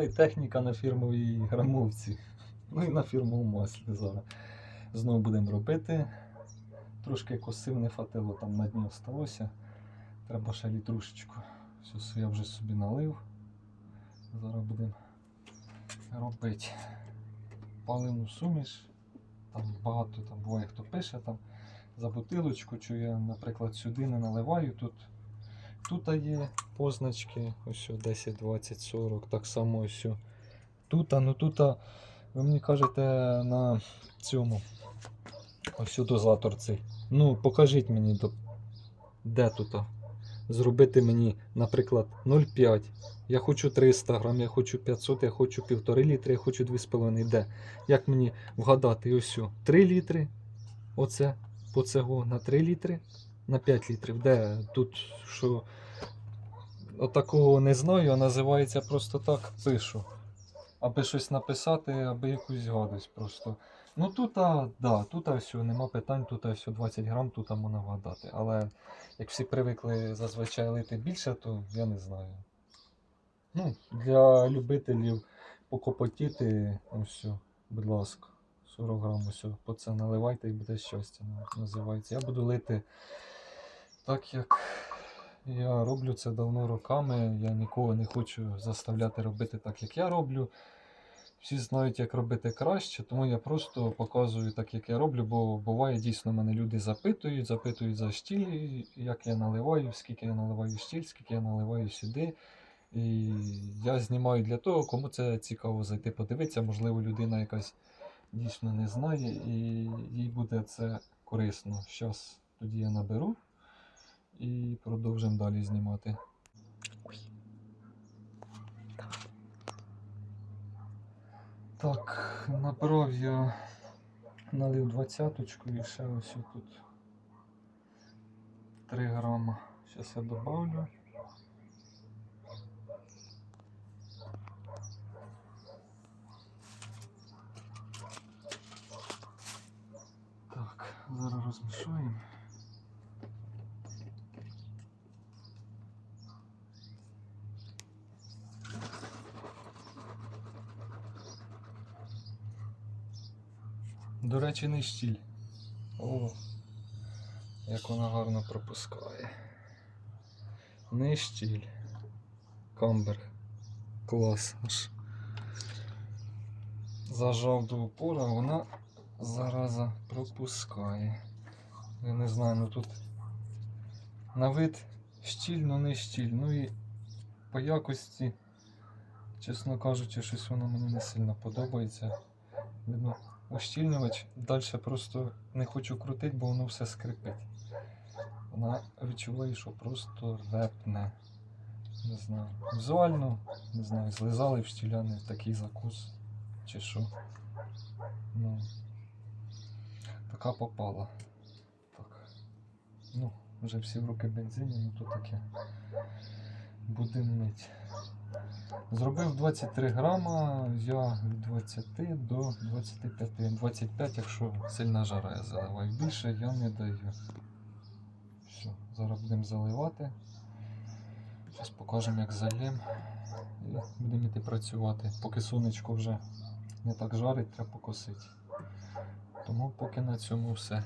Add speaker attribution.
Speaker 1: Та й техніка на фірмовій грамовці. Ну і на фірмовому маслі зараз. Знову будемо робити. Трошки косив не фатило, там на дні осталося. Треба ще літрушечку. Все, я вже собі налив. Зараз будемо робити паливну суміш. Там багато там буває, хто пише там за бутилочку, що я, наприклад, сюди не наливаю. Тут, тут є позначки, ось 10, 20, 40, так само ось. Тут, ну тут, ви мені кажете на цьому ось дозатор цей. Ну, покажіть мені, де тут. Зробити мені, наприклад, 0,5. Я хочу 300 грам, я хочу 500, я хочу 1,5 літри, я хочу 2,5. Де? Як мені вгадати ось 3 літри? Оце по цього на 3 літри, на 5 літрів. Де тут що? Отакого не знаю, а називається просто так пишу. Аби щось написати, аби якусь гадость просто. Ну тут, а, да, тут а, все, нема питань, тут а, все 20 грам, тут можна вгадати. Але як всі привикли зазвичай лити більше, то я не знаю. Ну, для любителів покопотіти, ось, будь ласка, 40 грам, ось, по це наливайте і буде щастя, називається. Я буду лити так, як я роблю це давно роками. Я нікого не хочу заставляти робити так, як я роблю. Всі знають, як робити краще, тому я просто показую так, як я роблю, бо буває дійсно мене люди запитують, запитують за штіль, як я наливаю, скільки я наливаю штіль, скільки я наливаю сюди. І я знімаю для того, кому це цікаво зайти подивитися. Можливо, людина якась дійсно не знає, і їй буде це корисно. Зараз тоді я наберу і продовжимо далі знімати. Так, набрав я налив двадцяточку і ще ось тут 3 грама. Зараз я добавлю. Так, зараз розмішуємо. До речі, не щіль. О, як вона гарно пропускає. Не щіль. Камбер. Клас аж. Зажав до упора, вона зараза пропускає. Я не знаю, ну тут на вид щіль, но не щіль. Ну і по якості, чесно кажучи, щось воно мені не сильно подобається. Видно, ущільнювач. Далі просто не хочу крутити, бо воно все скрипить. Вона відчуває, що просто репне. Не знаю. Візуально, не знаю, злизали в штіляни такий закус. Чи що. Ну. Така попала. Так. Ну, вже всі в руки бензині, ну то таке. Будемо. Зробив 23 грама, я від 20 до 25. 25, якщо сильна жара я заливаю. Більше я не даю. Все, зараз будемо заливати. Зараз покажемо, як залємо. І будемо йти працювати. Поки сонечко вже не так жарить, треба покосити. Тому поки на цьому все.